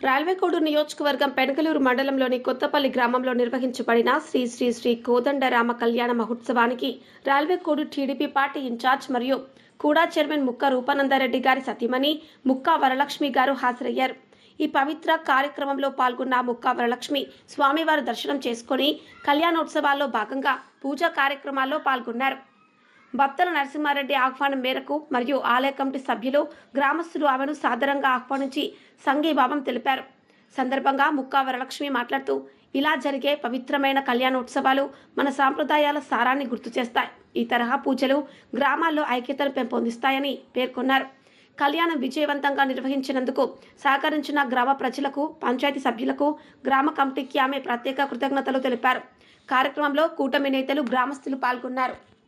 రాల్వేకోడు నియోజకవర్గం పెనకలూరు మండలంలోని కొత్తపల్లి గ్రామంలో నిర్వహించబడిన శ్రీ శ్రీ శ్రీ కోదండరామ కళ్యాణ మహోత్సవానికి రాల్వేకోడు టీడీపీ పార్టీ ఇన్ఛార్జ్ మరియు కూడా చైర్మన్ ముక్క రూపానందారెడ్డి గారి సతీమణి ముక్కా వరలక్ష్మి గారు హాజరయ్యారు. ఈ పవిత్ర కార్యక్రమంలో పాల్గొన్న ముక్కా వరలక్ష్మి స్వామివారి దర్శనం చేసుకొని కళ్యాణోత్సవాల్లో భాగంగా పూజా కార్యక్రమాల్లో పాల్గొన్నారు. బత్తల నరసింహారెడ్డి ఆహ్వానం మేరకు మరియు ఆలయ కమిటీ సభ్యులు గ్రామస్తులు ఆమెను సాదరంగా ఆహ్వానించి సంఘీభావం తెలిపారు. సందర్భంగా ముక్కా వరలక్ష్మి మాట్లాడుతూ ఇలా జరిగే పవిత్రమైన కళ్యాణోత్సవాలు మన సాంప్రదాయాల సారాన్ని గుర్తు చేస్తాయి. ఈ తరహా పూజలు గ్రామాల్లో ఐక్యతను పెంపొందిస్తాయని పేర్కొన్నారు. కళ్యాణం విజయవంతంగా నిర్వహించినందుకు సహకరించిన గ్రామ ప్రజలకు పంచాయతీ సభ్యులకు గ్రామ కమిటీకి ఆమె ప్రత్యేక కృతజ్ఞతలు తెలిపారు. కార్యక్రమంలో కూటమి నేతలు గ్రామస్తులు పాల్గొన్నారు.